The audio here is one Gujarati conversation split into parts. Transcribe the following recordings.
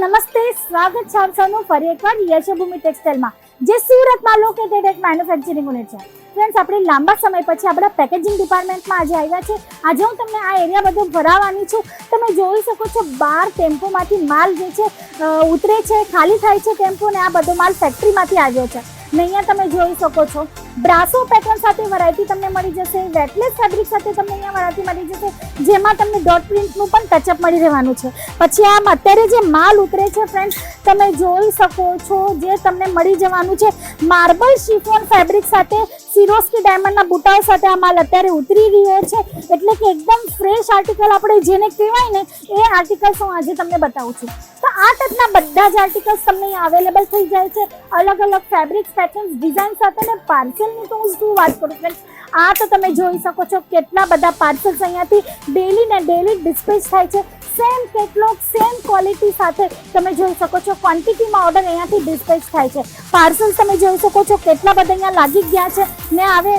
નમસ્તે, સ્વાગત છે આપ સૌનું ફરી એકવાર યશભૂમિ ટેક્સટાઇલમાં, જે સુરતમાં લોકેટેડ એક મેન્યુફેક્ચરિંગ યુનિટ છે. ફ્રેન્ડ્સ આપણે લાંબા સમય પછી આપણા પેકેજિંગ ડિપાર્ટમેન્ટમાં આજે આવ્યા છે. આજે હું તમને આ એરિયા બધો ભરાવવાની છું. તમે જોઈ શકો છો, બાર ટેમ્પોમાંથી માલ જે છે ઉતરે છે, ખાલી થાય છે ટેમ્પો ને આ બધો માલ ફેક્ટરીમાંથી આવ્યો છે. ને અહીંયા તમે જોઈ શકો છો બ્રાસો પેટર્ન સાથે વેરાયટી તમને મળી જશે, વેટલેસ ફેબ્રિક સાથે તમને અહીંયા વેરાયટી મળી જશે, જેમાં તમને ડોટ પ્રિન્ટનું પણ ટચઅપ મળી રહેવાનું છે. પછી આમ અત્યારે જે માલ ઉતરે છે ફ્રેન્ડ્સ તમે જોઈ શકો છો જે તમને મળી જવાનું છે. માર્બલ શિફોન ફેબ્રિક સાથે સિરોસ્કી ડાયમંડના બુટાઓ સાથે આ માલ અત્યારે ઉતરી રહ્યો છે. એટલે કે એકદમ ફ્રેશ આર્ટિકલ આપણે જેને કહેવાય ને, એ આર્ટિકલ્સ હું આજે તમને બતાવું છું. તો આ ટાઈપના બધા જ આર્ટિકલ્સ તમને અવેલેબલ થઈ જાય છે. અલગ અલગ ફેબ્રિક્સ પેટર્ન્સ ડિઝાઇન સાથે ને પાર્સલની તો હું શું વાત કરું ફ્રેન્ડ આ તો તમે જોઈ શકો છો કેટલા બધા પાર્સલ્સ અહીંયાથી ડેલી ને ડેલી ડિસ્પેચ થાય છે. સેમ કેટલોગ સેમ ક્વોલિટી સાથે તમે જોઈ શકો છો ક્વોન્ટિટીમાં ઓર્ડર અહીંયાથી ડિસ્પેચ થાય છે. પાર્સલ તમે જોઈ શકો છો કેટલા બધા અહીંયા લાગી ગયા છે. ને આવે,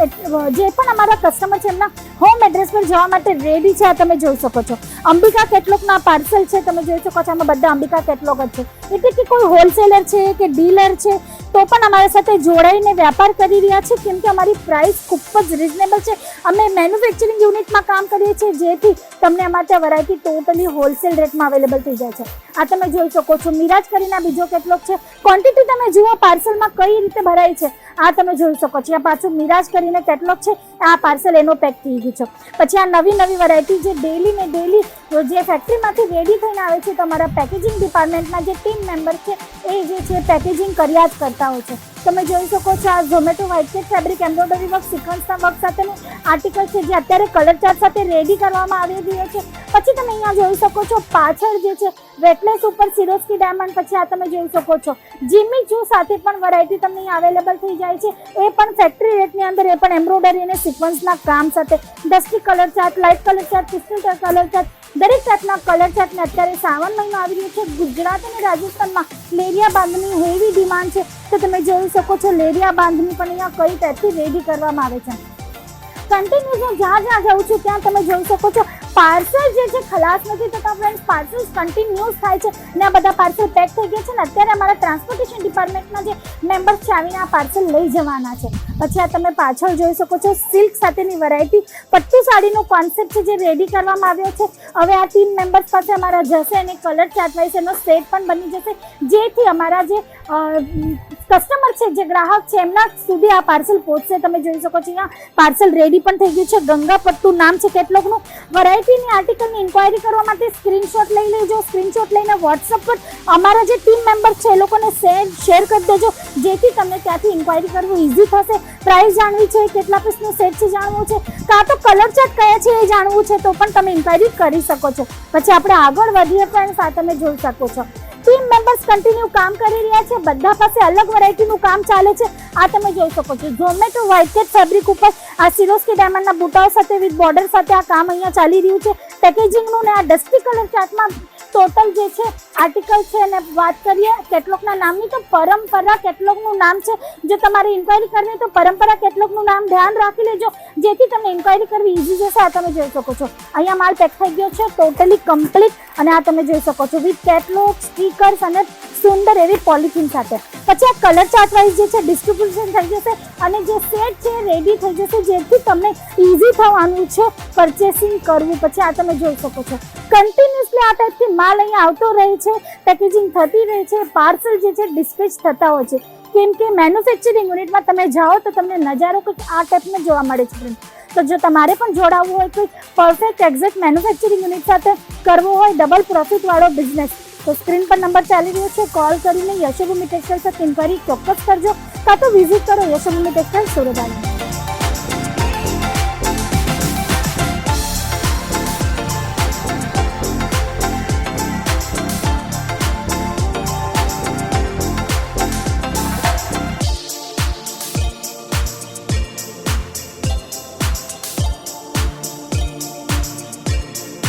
જે પણ અમારા કસ્ટમર છે એમના હોમ એડ્રેસ પર જવા માટે રેડી છે, આ તમે જોઈ શકો છો. અંબિકા કેટલોગના પાર્સલ છે, તમે જોઈ શકો છો આમાં બધા અંબિકા કેટલોગ જ છે. એટલે કે કોઈ હોલસેલર છે કે ડીલર છે તો પણ અમારા સાથે જોડાઈને વ્યાપાર કરી રહ્યા છે. કેમ કે અમારી પ્રાઇસ ખૂબ જ રિઝનેબલ છે. અમે મેન્યુફેક્ચરિંગ યુનિટમાં કામ કરીએ છીએ, જેથી તમને અમારા ત્યાં વેરાયટી ટોટલી હોલસેલ રેટમાં અવેલેબલ થઈ જાય છે. આ તમે જોઈ શકો છો. મિરાજ કરીને બીજો કેટલોક છે. ક્વોન્ટિટી તમે જુઓ પાર્સલમાં કઈ રીતે ભરાય છે. આ તમે જોઈ શકો છો. આ પાછું મિરાજ કરીને કેટલોક છે. આ પાર્સલ એનો પેક થઈ ગયું છે. પછી આ નવી નવી વેરાયટી જે ડેલી ને ડેલી જે ફેક્ટરીમાંથી રેડી થઈને આવે છે, તમારા પેકેજિંગ ડિપાર્ટમેન્ટના જે ટીમ મેમ્બર છે, એ જે છે પેકેજિંગ કર્યા જ કરતા હોય છે તમે જોઈ શકો છો આ Zomato white fabric embroidery work સિક્વન્સના વર્ક સાથેનું આર્ટિકલ છે જે અત્યારે કલર ચાર્ટ સાથે રેડી કરવામાં આવી રહ્યો છે. પછી તમે અહીંયા જોઈ શકો છો પાછળ જે છે વેટલેસ ઉપર સિરોસ્કી ડાયમંડ પછી આ તમે જોઈ શકો છો. જીમી ચૂ સાથે પણ વેરાયટી તમને અહીંયા અવેલેબલ થઈ જાય છે. એ પણ ફેક્ટરી રેટની અંદર, એ પણ એમ્બ્રોઇડરી અને સિક્વન્સના કામ સાથે. Dusty colour chart light colour chart pastel colour chart દરેક જાતના કલર ચાર્ટને અત્યારે શ્રાવણ મહિનો આવી રહ્યો છે. ગુજરાત અને રાજસ્થાનમાં લેરિયા બાંધની હેવી ડિમાન્ડ છે. તો તમે જોઈ શકો છો લેરિયા બાંધણી પણ અહીંયા કઈ ટાઈપથી રેડી કરવામાં આવે છે. કન્ટિન્યુઅસ હું જ્યાં જ્યાં જાઉં છું, ત્યાં તમે જોઈ શકો છો પાર્સલ જે છે ખલાસ નથી થતા ફ્રેન્ડ્સ પાર્સલ કન્ટિન્યુઅસ થાય છે. ને આ બધા પાર્સલ પેક થઈ ગયા છે ને, અત્યારે અમારા ટ્રાન્સપોર્ટેશન ડિપાર્ટમેન્ટના જે મેમ્બર્સ છે, આવીને આ પાર્સલ લઈ જવાના છે. પછી આ તમે પાછળ જોઈ શકો છો સિલ્ક સાથેની વેરાયટી પટ્ટુ સાડીનો કોન્સેપ્ટ છે, જે રેડી કરવામાં આવ્યો છે. હવે આ ટીમ મેમ્બર્સ પાસે અમારા જશે અને કલર ચાર્ટ વાઇઝ એનો સેટ પણ બની જશે. જેથી અમારા જે કસ્ટમર છે, જે ગ્રાહક છે, એમના સુધી આ પાર્સલ પહોંચશે. તમે જોઈ શકો છો અહીંયા પાર્સલ રેડી પણ થઈ ગયું છે. ગંગાપટ્ટુ નામ છે કેટલોકનું. વેરાયટીની આર્ટિકલની ઇન્ક્વાયરી કરવા માટે સ્ક્રીનશોટ લઈ લેજો. સ્ક્રીનશોટ લઈને વોટ્સઅપ પર અમારા જે ટીમ મેમ્બર છે, એ લોકોને શેર શેર કરી દેજો. જેથી તમને ત્યાંથી ઇન્ક્વાયરી કરવું ઇઝી થશે. પ્રાઇસ જાણવી છે, કેટલા પીસનું સેટ છે જાણવું છે. કાં તો કલર ચાર્ટ કયા છે એ જાણવું છે, તો પણ તમે ઇન્ક્વાયરી કરી શકો છો. પછી આપણે આગળ વધીએ પણ તમે જોઈ શકો છો. ટીમ મેમ્બર્સ કન્ટિન્યુ કામ કરી રહ્યા છે. બધા પાસે અલગ વેરાયટીનું કામ ચાલે છે. આ તમે જોઈ શકો છો. ઝોમેટો વ્હાઇટ ફેબ્રિક ઉપર આ સિરોસ્કી ડાયમંડના બુટાઓ સાથે વિથ બોર્ડર સાથે આ કામ અહીંયા ચાલી રહ્યું છે. પેકેજિંગનું ને આ ડસ્ટી કલર ચાર્ટમાં ટોટલ જે છે આર્ટિકલ છે અને વાત કરીએ, કેટલોકના નામની તો પરંપરા કેટલોકનું નામ છે. જો તમારે ઇન્ક્વાયરી કરવી તો પરંપરા કેટલોકનું નામ ધ્યાન રાખી લેજો. જેથી તમને ઇન્ક્વાયરી કરવી ઇઝી જશે, આ તમે જોઈ શકો છો. અહીંયા માલ પેક થઈ ગયો છે ટોટલી કમ્પ્લીટ અને આ તમે જોઈ શકો છો. વિથ કેટલોક સ્ટીકર્સ અને સુંદર એવી પોલિથીન સાથે. પછી આ કલર ચાર્ટ વાઇઝ જે છે ડિસ્ટ્રીબ્યુશન થઈ જશે, અને જે સેટ છે રેડી થઈ જશે. જેથી તમને ઇઝી થવાનું છે પરચેસિંગ કરવું. પછી આ તમે જોઈ શકો છો. કન્ટિન્યુઅસલી આ ટાઈપથી માલ અહીંયા આવતો રહે છે પેકેજિંગ થતી રહે છે પાર્સલ જે છે ડિસ્પેચ થતા હોય છે. કેમ કે મેન્યુફેક્ચરિંગ યુનિટમાં તમે જાઓ તો તમને નજારો કંઈક આ ટાઈપનો જોવા મળે છે friends. તો જો તમારે પણ જોડાવવું હોય કોઈ પરફેક્ટ એક્ઝેક્ટ મેન્યુફેક્ચરિંગ યુનિટ સાથે કરવો હોય ડબલ પ્રોફિટવાળો બિઝનેસ તો સ્ક્રીન પર નંબર ચાલી રહ્યો છે. કોલ કરીને યશોભૂમિ ટેક્સટાઇલ્સ ઇન્કવાયરી ચોક્કસ કરજો. કાં તો વિઝિટ કરો યશોભૂમિ ટેક્સટાઇલ સુરત